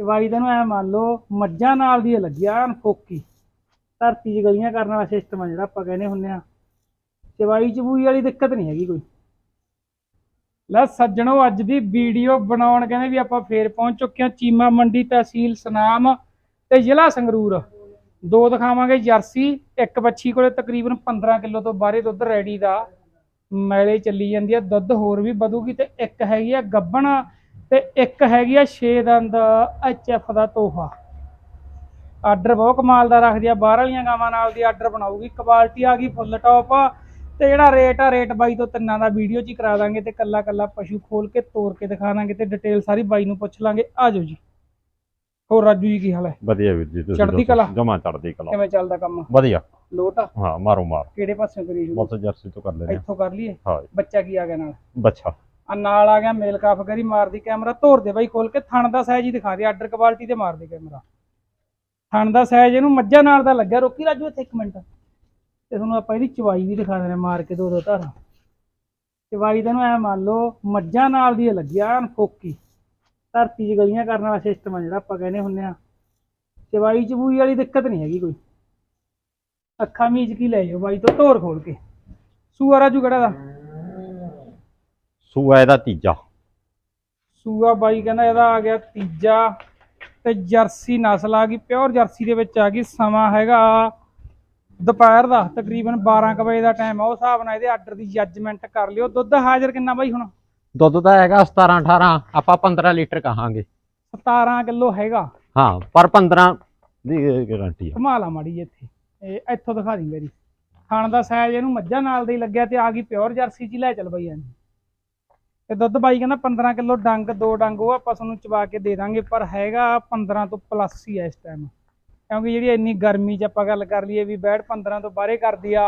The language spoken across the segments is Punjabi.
ਚਵਾਈ ਤੈਨੂੰ ਐ ਮੰਨ ਲਓ ਮੱਝਾਂ ਨਾਲ ਦੀ ਲੱਗਿਆ ਫੋਕੀ ਧਰਤੀ 'ਚ ਗਲੀਆਂ ਕਰਨ ਵਾਲਾ ਸਿਸਟਮ ਆ ਜਿਹੜਾ ਆਪਾਂ ਕਹਿੰਦੇ ਹੁੰਨੇ ਆ। ਚਵਾਈ ਚਬੂਈ ਵਾਲੀ ਦਿੱਕਤ ਨਹੀਂ ਹੈਗੀ ਕੋਈ। ਲੈ ਸੱਜਣੋ, ਅੱਜ ਦੀ ਵੀਡੀਓ ਬਣਾਉਣ ਕਹਿੰਦੇ ਵੀ ਆਪਾਂ ਫੇਰ ਪਹੁੰਚ ਚੁੱਕੇ ਹਾਂ ਚੀਮਾ ਮੰਡੀ ਤਹਿਸੀਲ ਸਨਾਮ ਤੇ ਜ਼ਿਲ੍ਹਾ ਸੰਗਰੂਰ। ਦੋ ਦਿਖਾਵਾਂਗੇ ਜਰਸੀ, ਇੱਕ ਬੱਚੀ ਕੋਲੇ ਤਕਰੀਬਨ 15 ਕਿਲੋ ਤੋਂ ਬਾਹਰੇ ਦੁੱਧ ਰੈਡੀ ਦਾ। ਮੈਲੇ ਚੱਲੀ ਜਾਂਦੀ ਆ, ਦੁੱਧ ਹੋਰ ਵੀ ਵਧੂਗੀ ਤੇ ਇੱਕ ਹੈਗੀ ਆ ਗੱਬਣ ਤੇ ਇੱਕ ਹੈਗੀ ਆ 6 ਦੰਦ ਐਚਐਫ ਦਾ ਤੋਹਫਾ। ਆਰਡਰ ਬਹੁਤ ਕਮਾਲ ਦਾ ਰੱਖਦੀ ਆ ਬਾਹਰ ਵਾਲੀਆਂ ਗਾਵਾਂ ਨਾਲ ਦੀ ਆਰਡਰ ਬਣਾਉਗੀ ਕੁਆਲਿਟੀ ਆ ਗਈ ਫੁੱਲ ਟੌਪ ਤੇ ਜਿਹੜਾ ਰੇਟ ਆ ਰੇਟ ਬਾਈ ਤੋਂ ਤਿੰਨਾਂ ਦਾ ਵੀਡੀਓ 'ਚ ਹੀ ਕਰਾ ਦਾਂਗੇ ਤੇ ਕੱਲਾ ਕੱਲਾ ਪਸ਼ੂ ਖੋਲ ਕੇ ਤੋੜ ਕੇ ਦਿਖਾ ਦਾਂਗੇ ਤੇ ਡਿਟੇਲ ਸਾਰੀ ਬਾਈ ਨੂੰ ਪੁੱਛ ਲਾਂਗੇ। ਆ ਜਾਓ ਜੀ। ਹੋਰ ਰਾਜੂ ਜੀ ਕੀ ਹਾਲ ਹੈ? ਵਧੀਆ ਵੀਰ ਜੀ ਤੁਸੀਂ ਚੜ੍ਹਦੀ ਕਲਾ? ਜਮਾ ਚੜਦੀ ਕਲਾ। ਕਿਵੇਂ ਚੱਲਦਾ ਕੰਮ? ਵਧੀਆ। ਲੋਟ ਆ? ਹਾਂ ਮਾਰੋ ਮਾਰ। ਕਿਹੜੇ ਪਾਸੇ ਕਰੀ ਸ਼ੁਰੂ? ਬਸ ਜਰਸੀ ਤੋਂ ਕਰ ਲੈਣੇ ਇੱਥੋਂ ਕਰ ਲਈਏ? ਹਾਂ ਬੱਚਾ ਕੀ ਆ ਗਿਆ ਨਾਲ? ਬੱਚਾ। ਆ ਨਾਲ ਆ ਗਿਆ ਮੇਲ ਕਾਫ ਕਰੀ ਮਾਰਦੀ ਕੈਮਰਾ, ਧੋਰ ਦੇ ਬਾਈ ਖੋਲ ਕੇ ਥਣ ਦਾ ਸਾਈਜ਼ ਹੀ ਦਿਖਾ ਦੇ, ਆਰਡਰ ਕੁਆਲਿਟੀ ਤੇ ਮਾਰ ਦੇ ਕੈਮਰਾ। ਥਣ ਦਾ ਸਾਈਜ਼ ਇਹਨੂੰ ਮੱਝਾਂ ਨਾਲ ਦਾ ਲੱਗਿਆ ਰੋਕੀ ਰਾਜੂ ਇੱਥੇ ਇੱਕ ਮਿੰਟ। ਤੇ ਤੁਹਾਨੂੰ ਆਪਾਂ ਇਹਦੀ ਚਵਾਈ ਵੀ ਦਿਖਾ ਦੇਣਾ ਮਾਰ ਕੇ ਦੋ ਦੋ ਧਾਰਾਂ। ਚਵਾਈ ਤੈਨੂੰ ਐ ਮੰਨ ਲਓ, ਮੱਝਾਂ ਨਾਲ ਦੀ ਲੱਗਿਆ ਐਨ ਧਰਤੀ 'ਚ ਗਲੀਆਂ ਕਰਨ ਵਾਲਾ ਸਿਸਟਮ ਆ ਜਿਹੜਾ ਆਪਾਂ ਕਹਿੰਦੇ ਹੁੰਨੇ ਆ ਚਵਾਈ ਚਬੂਈ ਵਾਲੀ ਦਿੱਕਤ ਨਹੀਂ ਹੈਗੀ ਕੋਈ। ਅੱਖਾਂ ਮੀਚ ਕੀ ਲੈ ਜਾਓ ਬਾਈ ਤੋਂ, ਧੋਰ ਖੋਲ ਕੇ। ਸੂਆ ਰਾਜੂ ਕਿਹੜਾ ਦਾ? ਸੂਆ ਇਹਦਾ ਤੀਜਾ। ਸੂਆ ਬਾਈ ਕਹਿੰਦਾ ਇਹਦਾ ਆ ਗਿਆ ਤੀਜਾ ਤੇ ਜਰਸੀ ਨਸਲ ਆ ਗਈ ਪਿਓਰ ਜਰਸੀ ਦੇ ਵਿੱਚ ਆ ਗਈ ਸਮਾਂ ਹੈਗਾ ਦੁਪਹਿਰ ਦਾ ਤਕਰੀਬਨ 12 ਕੁ ਵਜੇ ਦਾ ਟਾਈਮ ਆ ਉਸ ਹਿਸਾਬ ਨਾਲ ਇਹਦੇ ਆਰਡਰ ਦੀ ਜੱਜਮੈਂਟ ਕਰ ਲਿਓ। ਦੁੱਧ ਹਾਜ਼ਰ ਕਿੰਨਾ ਬਾਈ ਹੁਣ? ਦੁੱਧ ਦਾ ਹੈਗਾ 17 18 ਆਪਾਂ 15 ਲੀਟਰ ਕਹਾਂਗੇ। 17 ਕਿਲੋ ਹੈਗਾ। ਹਾਂ ਪਰ 15 ਦੀ ਗਾਰੰਟੀ ਆ। ਘੁਮਾ ਲਾ ਮਾੜੀ ਇੱਥੇ। ਇਹ ਇੱਥੋਂ ਦਿਖਾ ਦੀ ਮੇਰੀ। ਖਾਣ ਦਾ ਸਾਈਜ਼ ਇਹਨੂੰ ਮੱਝਾਂ ਨਾਲ ਦਾ ਲੱਗਿਆ ਤੇ ਆ ਗਈ ਪਿਓਰ ਜਰਸੀ ਚ ਲੈ ਚੱਲ ਬਾਈ ਐਂ। ਤੇ ਦੁੱਧ ਬਾਈ ਕਹਿੰਦਾ 15 ਕਿਲੋ ਡੰਗ ਦੋ ਡੰਗ ਉਹ ਆਪਾਂ ਤੁਹਾਨੂੰ ਚਵਾ ਕੇ ਦੇ ਦਾਂਗੇ ਪਰ ਹੈਗਾ 15 ਤੋਂ ਪਲੱਸ ਹੀ ਹੈ ਇਸ ਟਾਈਮ ਕਿਉਂਕਿ ਜਿਹੜੀ ਇੰਨੀ ਗਰਮੀ 'ਚ ਆਪਾਂ ਗੱਲ ਕਰ ਲਈਏ ਵੀ ਬੈੜ 15 ਤੋਂ ਬਾਹਰੇ ਕਰਦੀ ਆ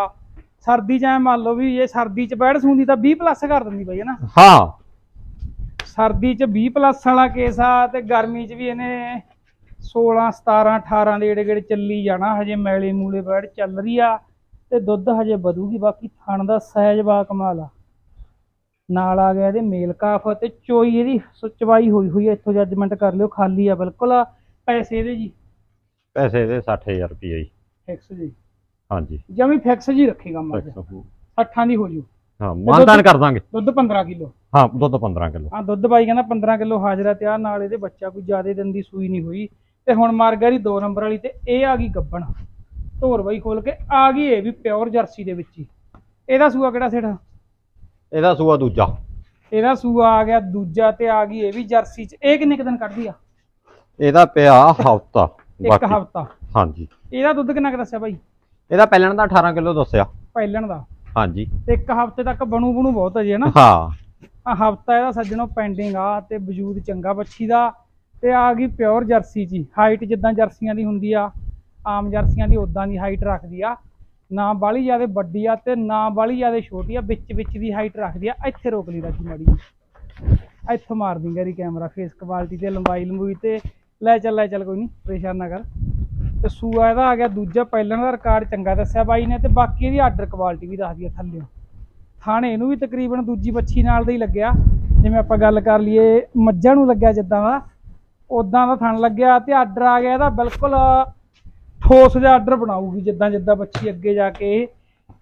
ਸਰਦੀ 'ਚ ਐ ਮੰਨ ਲਓ ਵੀ ਇਹ ਸਰਦੀ 'ਚ ਬੈੜ ਸੂੰਦੀ ਤਾਂ 20 ਪਲੱਸ ਕਰ ਦਿੰਦੀ ਬਾਈ ਹਨਾ? ਹਾਂ। ਸਰਦੀ 'ਚ 20 ਪਲੱਸ ਵਾਲਾ ਕੇਸ ਆ ਤੇ ਗਰਮੀ 'ਚ ਵੀ ਇਹਨੇ 16 17 18 ਦੇ ਗੇੜੇ ਗੇੜੇ ਚੱਲੀ ਜਾਣਾ ਹਜੇ ਮੈਲੇ ਮੂਲੇ ਬੈੜ ਚੱਲ ਰਹੀ ਆ ਤੇ ਦੁੱਧ ਹਜੇ ਵਧੂਗੀ ਬਾਕੀ ਥਣ ਦਾ ਸਾਈਜ਼ ਬਾ ਕਮਾਲ ਆ। ਨਾਲ ਆ ਗਿਆ ਇਹਦੇ ਮੇਲ ਕਾਫ ਤੇ ਚੋਈ ਇਹਦੀ ਸੁਚਵਾਈ ਹੋਈ ਹੋਈ ਆ ਇੱਥੋਂ ਜੱਜਮੈਂਟ ਕਰ ਲਿਓ ਖਾਲੀ ਆ ਬਿਲਕੁਲ ਪੈਸੇ ਇਹਦੇ ਜੀ। ਪੈਸੇ ਇਹਦੇ 60000 ਰੁਪਏ ਜੀ। ਫਿਕਸ ਜੀ। ਹਾਂਜੀ। ਜਮੀ ਫਿਕਸ ਜੀ ਰੱਖੇਗਾ ਮੱਝ Fix ਹੋਊ। 60 ਦੀ ਹੋ ਜੂ। ਹਾਂ ਮਾਨਦਾਨ ਕਰ ਦਾਂਗੇ। ਦੁੱਧ 15 ਕਿਲੋ। ਹਾਂ ਦੁੱਧ 15 ਕਿਲੋ। ਆ ਦੁੱਧ ਬਾਈ ਕਹਿੰਦਾ 15 ਕਿਲੋ ਹਾਜ਼ਰਾ ਤੇ ਆ ਨਾਲ ਇਹਦੇ ਬੱਚਾ ਕੋਈ ਜ਼ਿਆਦਾ ਦਿਨ ਦੀ ਸੂਈ ਨਹੀਂ ਹੋਈ। ਤੇ ਹੁਣ ਮਰ ਗਿਆ ਦੀ 2 ਨੰਬਰ ਵਾਲੀ ਤੇ ਇਹ ਆ ਗਈ ਗੱਬਣ। ਧੋਰ ਬਾਈ ਖੋਲ ਕੇ ਆ ਗਈ ਇਹ ਵੀ ਪਿਓਰ ਜਰਸੀ ਦੇ ਵਿੱਚ ਹੀ। ਇਹਦਾ ਸੂਆ ਕਿਹੜਾ ਸੇਠ? ਇਹਦਾ ਸੂਆ ਦੂਜਾ। ਇਹਦਾ ਸੂਆ ਆ ਗਿਆ ਦੂਜਾ ਤੇ ਆ ਗਈ ਇਹ ਵੀ ਜਰਸੀ ਚ। ਇਹ ਕਿੰਨੇ ਕੁ ਦਿਨ ਕੱਢਦੀ ਆ? ਇਹਦਾ ਪਿਆ ਹਫਤਾ ਇੱਕ ਹਫਤਾ। ਹਾਂਜੀ। ਇਹਦਾ ਦੁੱਧ ਕਿੰਨਾ ਕੁ ਦੱਸਿਆ ਬਾਈ? ਇਹਦਾ ਪਹਿਲਣ ਦਾ 18 ਕਿਲੋ ਦੱਸਿਆ। ਪਹਿਲਣ ਦਾ? ਹਾਂਜੀ। ਤੇ ਇੱਕ ਹਫ਼ਤੇ ਤੱਕ ਬਣੂ ਬਣੂ ਬਹੁਤ ਹੈ ਜੀ ਹਨਾ? ਹਾਂ। ਆ ਹਫਤਾ ਇਹਦਾ ਸੱਜਣੋਂ ਪੈਂਡਿੰਗ ਆ ਤੇ ਵਜੂਦ ਚੰਗਾ ਬੱਚੀ ਦਾ। ਤੇ ਆ ਗਈ ਪਿਓਰ ਜਰਸੀ ਜੀ। ਹਾਈਟ ਜਿੱਦਾਂ ਜਰਸੀਆਂ ਦੀ ਹੁੰਦੀ ਆ ਆਮ ਜਰਸੀਆਂ ਦੀ ਉਦਾਂ ਦੀ ਹਾਈਟ ਰੱਖਦੀ ਆ। ਨਾ ਬਾਲੀ ਜ਼ਿਆਦਾ ਵੱਡੀ ਆ ਤੇ ਨਾ ਬਾਲੀ ਜ਼ਿਆਦਾ ਛੋਟੀ ਆ, ਵਿੱਚ ਵਿੱਚ ਦੀ ਹਾਈਟ ਰੱਖਦੀ ਆ, ਇੱਥੇ ਰੋਕ ਲਈ ਰਾਜੀ ਮਾੜੀ ਜਿਹੀ। ਇੱਥੋਂ ਮਾਰ ਦੀ ਗਰੀ ਕੈਮਰਾ ਫੇਸ ਕੁਆਲਿਟੀ ਤੇ, ਲੰਬਾਈ ਲੰਬੂਈ ਤੇ। ਲੈ ਚੱਲ ਲੈ ਚੱਲ, ਕੋਈ ਨਹੀਂ ਪਰੇਸ਼ਾਨ ਨਾ ਕਰ। ਤੇ ਸੂਆ ਇਹਦਾ ਆ ਗਿਆ ਦੂਜਾ, ਪਹਿਲਾਂ ਦਾ ਰਿਕਾਰਡ ਚੰਗਾ ਦੱਸਿਆ ਬਾਈ ਨੇ ਤੇ ਬਾਕੀ ਇਹਦੀ ਆਰਡਰ ਕੁਆਲਿਟੀ ਵੀ ਦੱਸਦੀ ਆ ਥੱਲਿਓ। ਥਾਣੇ ਇਹਨੂੰ ਵੀ ਤਕਰੀਬਨ ਦੂਜੀ ਬੱਚੀ ਨਾਲ ਦਾ ਹੀ ਲੱਗਿਆ। ਜਿਵੇਂ ਆਪਾਂ ਗੱਲ ਕਰ ਲਈਏ, ਮੱਝਾਂ ਨੂੰ ਲੱਗਿਆ ਜਿੱਦਾਂ ਦਾ ਉਦਾਂ ਦਾ ਥਣ ਲੱਗਿਆ ਤੇ ਆਰਡਰ ਆ ਗਿਆ ਇਹਦਾ ਬਿਲਕੁਲ ਠੋਸ ਜਿਹਾ ਆਰਡਰ ਬਣਾਊਗੀ ਜਿੱਦਾਂ ਜਿੱਦਾਂ ਬੱਚੀ ਅੱਗੇ ਜਾ ਕੇ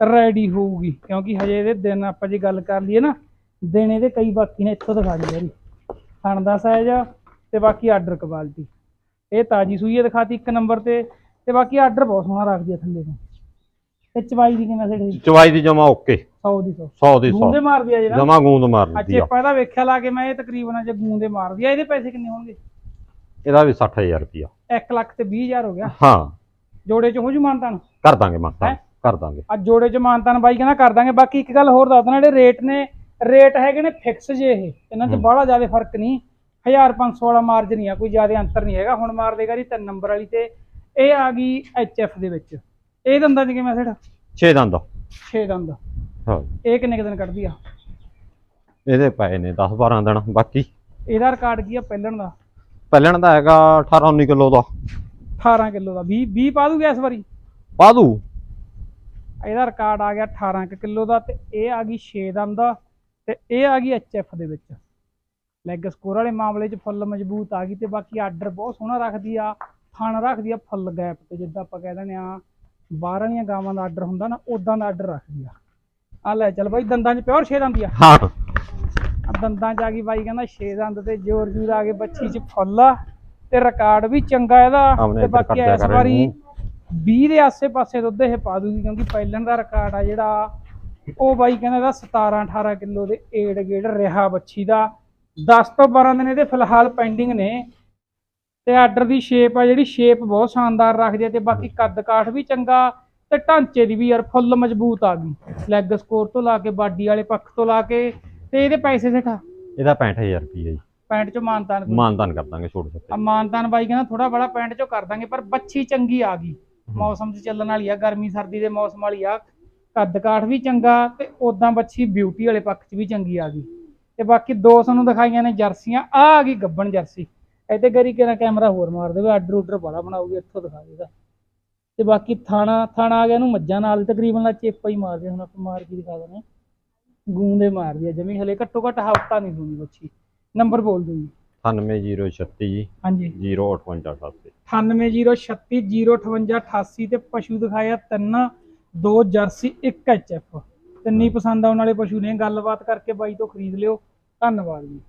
ਰੈਡੀ ਹੋਊਗੀ। ਕਿਉਂਕਿ ਹਜੇ ਇਹਦੇ ਦਿਨ ਆਪਾਂ ਜੇ ਗੱਲ ਕਰ ਲਈਏ ਨਾ ਦਿਨ ਇਹਦੇ ਕਈ ਬਾਕੀ ਨੇ ਇੱਥੋਂ ਦਿਖਾ ਦਿਓ ਯਾਰੀ ਥਣ ਦਾ ਸਾਈਜ਼ ਤੇ ਬਾਕੀ ਆਰਡਰ ਕੁਆਲਿਟੀ ਇਹ ਤਾਜੀ ਸੂਈ ਹੈ ਦਿਖਾਤੀ ਇੱਕ ਨੰਬਰ ਤੇ ਤੇ ਬਾਕੀ ਆਰਡਰ ਬਹੁਤ ਸੋਹਣਾ ਰੱਖਦੀ ਆ ਥੱਲੇ ਤੋਂ। ਤੇ ਚਵਾਈ ਦੀ ਕਿਵੇਂ ਸੇਠੀ ਚਵਾਈ ਦੀ ਜਮਾ ਓਕੇ 100 ਦੀ 100 100 ਦੀ 100 ਗੂੰਦੇ ਮਾਰਦੀ ਆ ਜਿਹੜਾ ਜਮਾ ਗੂੰਦ ਮਾਰ ਅੱਜ ਦਿੰਦੀ ਆ ਆਪਾਂ ਇਹਦਾ ਵੇਖਿਆ ਲਾ ਕੇ ਮੈਂ ਇਹ ਤਕਰੀਬਨ ਜੇ ਗੂੰਦੇ ਮਾਰਦੀ ਆ ਇਹਦੇ ਪੈਸੇ ਕਿੰਨੇ ਹੋਣਗੇ? ਇਹਦਾ ਵੀ 60000 ਰੁਪਿਆ 1 ਲੱਖ ਤੇ 20000 ਹੋ ਗਿਆ। ਹਾਂ। ਜੋੜੇ ਚ ਹੋ ਜੂ ਮਾਨਤਾਨ? ਕਰ ਦਾਂਗੇ ਮਾਤਾ ਹੈਂ? ਕਰ ਦਾਂਗੇ। ਅੱਜ ਜੋੜੇ ਚ ਮਾਨਤਾਨ ਬਾਈ ਕਹਿੰਦਾ ਕਰ ਦਾਂਗੇ ਬਾਕੀ ਇੱਕ ਗੱਲ ਹੋਰ ਦੱਸ ਦੇਣਾ ਜਿਹੜੇ ਰੇਟ ਨੇ ਰੇਟ ਹੈਗੇ ਨੇ ਫਿਕਸ ਜੇ ਇਹ ਇਹਨਾਂ 'ਚ ਹੂੰ। ਬੜਾ ਜ਼ਿਆਦਾ ਫ਼ਰਕ ਨਹੀਂ 1500 ਵਾਲਾ ਮਾਰਜਨ ਨਹੀਂ ਆ ਕੋਈ ਜ਼ਿਆਦਾ ਅੰਤਰ ਨਹੀਂ ਹੈਗਾ ਹੁਣ ਮਾਰ ਦੇਗਾ ਜੀ ਤਿੰਨ ਨੰਬਰ ਵਾਲੀ ਤੇ ਇਹ ਆ ਗਈ ਐਚਐਫ ਦੇ ਵਿੱਚ। ਇਹ ਦੰਦਾਂ 'ਚ ਕਿਵੇਂ ਸੇਠ? 6 ਦੰਦ। 6 ਦੰਦ। ਹਾਂ। ਇਹ ਕਿੰਨੇ ਕੁ ਦਿਨ ਕੱਢਦੀ ਆ? ਇਹਦੇ ਪਏ ਨੇ 10 12 ਦਿਨ ਬਾਕੀ। ਇਹਦਾ ਰਿਕਾਰਡ ਕੀ ਆ ਪਹਿਲਣ ਦਾ? ਪਹਿਲਣ ਦਾ ਹੈਗਾ 18 19 ਕਿਲੋ ਦਾ। 18 ਕਿਲੋ ਦਾ। 20 20 ਪਾ ਦੂਗਾ ਇਸ ਵਾਰੀ? ਪਾ ਦੂ। ਇਹਦਾ ਰਿਕਾਰਡ ਆ ਗਿਆ 18 ਕੁ ਕਿਲੋ ਦਾ ਤੇ ਇਹ ਆ ਗਈ 6 ਦੰਦ ਦਾ ਤੇ ਇਹ ਆ ਗਈ ਐਚਐਫ ਦੇ ਵਿੱਚ। ਲੈਗ ਸਕੋਰ ਵਾਲੇ ਮਾਮਲੇ 'ਚ ਫੁੱਲ ਮਜ਼ਬੂਤ ਆ ਗਈ ਤੇ ਬਾਕੀ ਆਰਡਰ ਬਹੁਤ ਸੋਹਣਾ ਰੱਖਦੀ ਆ ਥਣ ਰੱਖਦੀ ਆ ਫੁੱਲ ਗੈਪ ਤੇ ਜਿੱਦਾਂ ਆਪਾਂ ਕਹਿ ਦਿੰਦੇ ਆ ਬਾਹਰ ਵਾਲੀਆਂ ਗਾਵਾਂ ਦਾ ਆਰਡਰ ਹੁੰਦਾ ਨਾ ਉਦਾਂ ਦਾ ਆਰਡਰ ਰੱਖਦੀ ਆ। ਆ ਲੈ ਚੱਲ ਬਾਈ ਦੰਦਾਂ 'ਚ ਪਿਓਰ ਛੇ ਦੰਦੀ ਆ। ਹਾਂ। ਦੰਦਾਂ 'ਚ ਆ ਗਈ ਬਾਈ ਕਹਿੰਦਾ ਛੇ ਦੰਦ ਤੇ ਜ਼ੋਰ ਜ਼ੂਰ ਆ ਗਏ ਬੱਚੀ 'ਚ ਫੁੱਲ ਆ। ਤੇ ਰਿਕਾਰਡ ਵੀ ਚੰਗਾ ਇਹਦਾ ਤੇ ਬਾਕੀ ਇਸ ਵਾਰੀ ਇਹਨੂੰ। 20 ਦੇ ਆਸੇ-ਪਾਸੇ ਦੁੱਧ ਇਹ ਪਾ ਦੂਗੀ ਕਿਉਂਕਿ ਪਹਿਲਾਂ ਦਾ ਰਿਕਾਰਡ ਆ ਜਿਹੜਾ ਉਹ ਬਾਈ ਕਹਿੰਦਾ ਇਹਦਾ 17 18 ਕਿਲੋ ਦੇ ਏੜ ਗੇੜ ਰਿਹਾ ਬੱਚੀ ਦਾ। 10 ਤੋਂ 12 ਦਿਨ ਇਹਦੇ ਫਿਲਹਾਲ ਪੈਂਡਿੰਗ ਨੇ ਤੇ ਆਰਡਰ ਦੀ ਸ਼ੇਪ ਆ ਜਿਹੜੀ ਸ਼ੇਪ ਬਹੁਤ ਸ਼ਾਨਦਾਰ ਰੱਖਦੀ ਆ ਤੇ ਬਾਕੀ ਕੱਦ ਕਾਠ ਵੀ ਚੰਗਾ ਤੇ ਢਾਂਚੇ ਦੀ ਵੀ ਯਾਰ ਫੁੱਲ ਮਜ਼ਬੂਤ ਆ ਗਈ। ਲੈਗ ਸਕੋਰ ਤੋਂ ਲਾ ਕੇ ਬਾਡੀ ਵਾਲੇ ਪੱਖ ਤੋਂ ਲਾ ਕੇ ਤੇ ਇਹਦੇ ਪੈਸੇ ਸਿਖਾ ਇਹਦਾ 65000 ਰੁਪਏ ਜੀ। ਪੈਂਟ ਚ ਮਾਨਤਾਨ ਕੋਈ ਮਾਨਦਾਨ ਕਰ ਦਾਂਗੇ ਛੋਟ ਆ ਸਕੇ ਮਾਨਤਾਨ ਬਾਈ ਕਹਿੰਦਾ ਥੋੜਾ ਬੜਾ ਪੈਂਟ ਚੋਂ ਕਰ ਦਾਂਗੇ ਪਰ ਬੱਚੀ ਚੰਗੀ ਆ ਗਈ। ਮੌਸਮ 'ਚ ਚੱਲਣ ਵਾਲੀ ਆ ਗਰਮੀ ਸਰਦੀ ਦੇ ਮੌਸਮ ਵਾਲੀ ਆ। ਕੱਦ ਕਾਠ ਵੀ ਚੰਗਾ ਤੇ ਉਦਾਂ ਬੱਚੀ ਬਿਊਟੀ ਵਾਲੇ ਪੱਖ 'ਚ ਵੀ ਚੰਗੀ ਆ ਗਈ। ਤੇ ਬਾਕੀ ਦੋ ਸਾਨੂੰ ਦਿਖਾਈਆਂ ਨੇ ਜਰਸੀਆਂ ਆ ਆ ਗਈ ਗੱਬਣ ਜਰਸੀ। ਇੱਥੇ ਗਰੀ ਕਿਹੜਾ ਕੈਮਰਾ ਹੋਰ ਮਾਰ ਦੇਵੇ ਆਰਡਰ ਉਡਰ ਬੜਾ ਬਣਾਉਗੀ ਇੱਥੋਂ ਦਿਖਾ ਦੇਗਾ ਤੇ ਬਾਕੀ ਥਾਣਾ ਥਾਣਾ ਆ ਗਿਆ ਇਹਨੂੰ ਮੱਝਾਂ ਨਾਲ ਤਕਰੀਬਨ ਲਾ ਚੇਪਾ ਹੀ ਮਾਰਦੇ ਹੁਣ ਆਪਾਂ ਮਾਰ ਕੇ ਦਿਖਾ ਦਿੰਦੇ ਗੂੰਦੇ ਮਾਰਦੀ ਆ ਜਮੀ ਹਲੇ ਘੱਟੋ ਘੱਟ ਹਫਤਾ ਨਹੀਂ ਹੋਣੀ ਬੱਚੀ। ਨੰਬਰ ਬੋਲ ਦਿਓ ਜੀ। 98036 ਜੀ। ਹਾਂਜੀ। 0857 9806305888 ਤੇ ਪਸ਼ੂ ਦਿਖਾਇਆ ਤਿੰਨ ਦੋ ਜਰਸੀ ਇੱਕ ਐਚਐਫ ਤਿੰਨੀ ਪਸੰਦ ਆਉਣ ਵਾਲੇ ਪਸ਼ੂ ਨੇ ਗੱਲਬਾਤ ਕਰਕੇ ਬਾਈ ਤੋਂ ਖਰੀਦ ਲਿਓ। ਧੰਨਵਾਦ ਜੀ।